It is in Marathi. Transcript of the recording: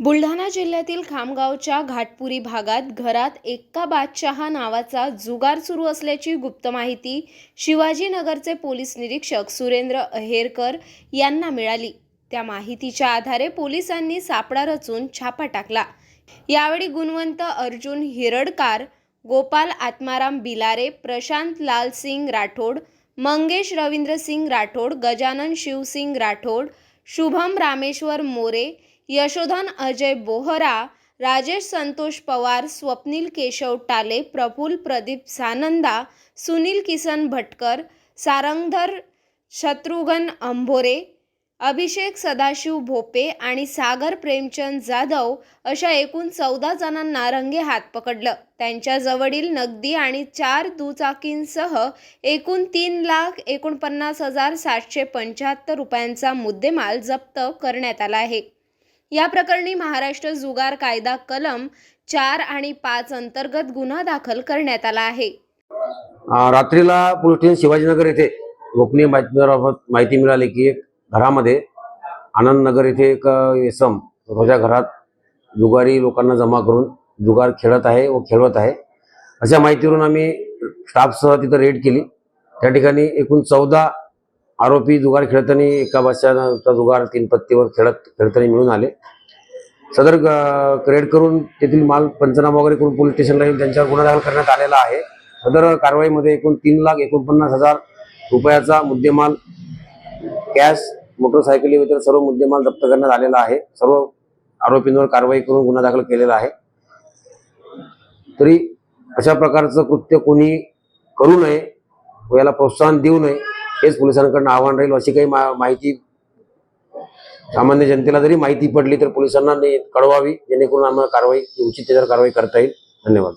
बुलढाणा जिल्ह्यातील खामगावच्या घाटपुरी भागात घरात एक्का बादशहा नावाचा जुगार सुरू असल्याची गुप्त माहिती शिवाजीनगरचे पोलीस निरीक्षक सुरेंद्र अहेरकर यांना मिळाली. त्या माहितीच्या आधारे पोलिसांनी सापळा रचून छापा टाकला. यावेळी गुणवंत अर्जुन हिरडकार गोपाल आत्माराम बिलारे प्रशांत लालसिंग राठोड मंगेश रवींद्र सिंग राठोड गजानन शिवसिंग राठोड शुभम रामेश्वर मोरे यशोधन अजय बोहरा राजेश संतोष पवार स्वप्नील केशव टाले प्रफुल प्रदीप सानंदा सुनील किसन भटकर सारंगधर शत्रुघ्न अंभोरे अभिषेक सदाशिव भोपे आणि सागर प्रेमचंद जाधव अशा एकूण चौदा जणांना रंगे हात पकडलं. त्यांच्या जवळील नगदी आणि चार दुचाकींसह एकूण तीन लाख एकोणपन्नास हजार सातशे पंच्याहत्तर रुपयांचा मुद्देमाल जप्त करण्यात आला आहे. या प्रकरणी महाराष्ट्र जुगार कायदा कलम चार आणि पाच अंतर्गत गुन्हा दाखल करण्यात आला आहे. रात्रीला पोलीस शिवाजीनगर येथे गोपनीय माहितीबाबत माहिती मिळाली की एक घरामध्ये आनंदनगर येथे एक अं, इसम स्वतःच्या घरात जुगारी लोकांना जमा करून जुगार खेळत आहे व खेळवत आहे. अशा माहितीवरून आम्ही स्टाफसह तिथं रेड केली. त्या ठिकाणी एकूण चौदा आरोपी जुगार खेळताना एका बादशाचा जुगार तीन पत्तीवर खेळत खेळताना मिळून आले. सदर क्रेड करून तेथील माल पंचनामा वगैरे करून पोलीस स्टेशनला येऊन त्यांच्यावर गुन्हा दाखल करण्यात आलेला आहे. सदर कारवाईमध्ये एकूण तीन लाख एकोणपन्नास हजार रुपयाचा मुद्देमाल कॅश मोटरसायकली वगैरे सर्व मुद्देमाल जप्त करण्यात आलेला आहे. सर्व आरोपींवर कारवाई करून गुन्हा दाखल केलेला आहे. तरी अशा प्रकारचं कृत्य कोणी करू नये व याला प्रोत्साहन देऊ नये हेच पोलिसांकडनं आव्हान राहील अशी काही मा- माहिती सामान्य जनतेला जरी माहिती पडली तर पोलिसांना कळवावी जेणेकरून आम्हाला कारवाई उचित त्याच्यावर कारवाई करता येईल. धन्यवाद.